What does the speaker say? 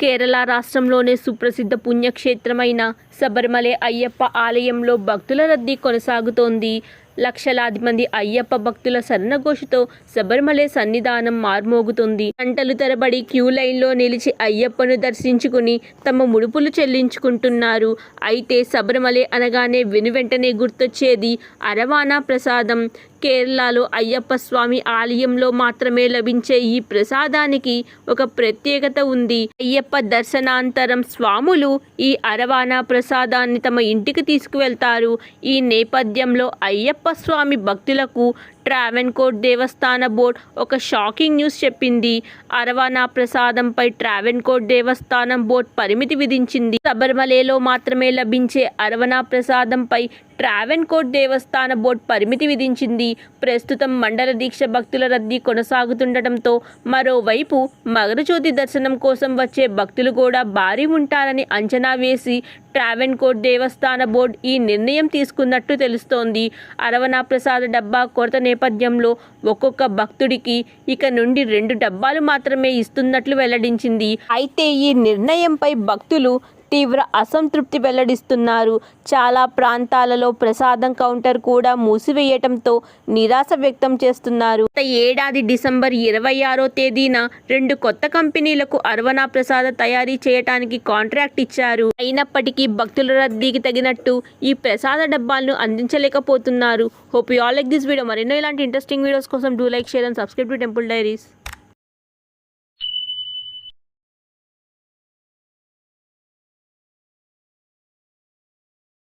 కేరళ రాష్ట్రంలోనే సుప్రసిద్ధ పుణ్యక్షేత్రమైన శబరిమలై అయ్యప్ప ఆలయంలో భక్తుల రద్దీ కొనసాగుతోంది. లక్షలాది మంది అయ్యప్ప భక్తుల శరణఘోషతో శబరిమలై సన్నిధానం మార్మోగుతుంది. గంటలు తరబడి క్యూ లైన్లో నిలిచి అయ్యప్పను దర్శించుకుని తమ ముడుపులు చెల్లించుకుంటున్నారు. అయితే శబరిమలై అనగానే వెనువెంటనే గుర్తొచ్చేది అరవానా ప్రసాదం. కేరళలో అయ్యప్ప స్వామి ఆలయంలో మాత్రమే లభించే ఈ ప్రసాదానికి ఒక ప్రత్యేకత ఉంది. అయ్యప్ప దర్శనాంతరం స్వాములు ఈ అరవానా ప్రసాదాన్ని తమ ఇంటికి తీసుకువెళ్తారు. ఈ నేపథ్యంలో అయ్యప్ప అయ్యప్ప స్వామి భక్తులకు ట్రావెన్కోట్ దేవస్థాన బోర్డ్ ఒక షాకింగ్ న్యూస్ చెప్పింది. అరవానా ప్రసాదంపై ట్రావెన్కోట్ దేవస్థానం బోర్డ్ పరిమితి విధించింది. శబరిమలలో మాత్రమే లభించే అరవనా ప్రసాదంపై ట్రావెన్కోట్ దేవస్థాన బోర్డు పరిమితి విధించింది. ప్రస్తుతం మండల దీక్ష భక్తుల రద్దీ కొనసాగుతుండటంతో మరోవైపు మగరజ్యోతి దర్శనం కోసం వచ్చే భక్తులు కూడా భారీ ఉంటారని అంచనా వేసి ట్రావెన్కోట్ దేవస్థాన బోర్డు ఈ నిర్ణయం తీసుకున్నట్టు తెలుస్తోంది. అరవనా ప్రసాద డబ్బా కొరత నేపథ్యంలో ఒక్కొక్క భక్తుడికి ఇక నుండి రెండు డబ్బాలు మాత్రమే ఇస్తున్నట్లు వెల్లడించింది. అయితే ఈ నిర్ణయంపై భక్తులు తీవ్ర అసంతృప్తి వెల్లడిస్తున్నారు. చాలా ప్రాంతాలలో ప్రసాదం కౌంటర్ కూడా మూసివేయటంతో నిరాశ వ్యక్తం చేస్తున్నారు. గత ఏడాది డిసెంబర్ ఇరవై ఆరో తేదీన రెండు కొత్త కంపెనీలకు అరవనా ప్రసాద తయారీ చేయటానికి కాంట్రాక్ట్ ఇచ్చారు. అయినప్పటికీ భక్తుల రద్దీకి తగినట్టు ఈ ప్రసాద డబ్బాలను అందించలేకపోతున్నారు. Hope you all like this video. మరెన్నో ఇలాంటి ఇంట్రెస్టింగ్ వీడియోస్ కోసం do like share and subscribe to Temple Diaries.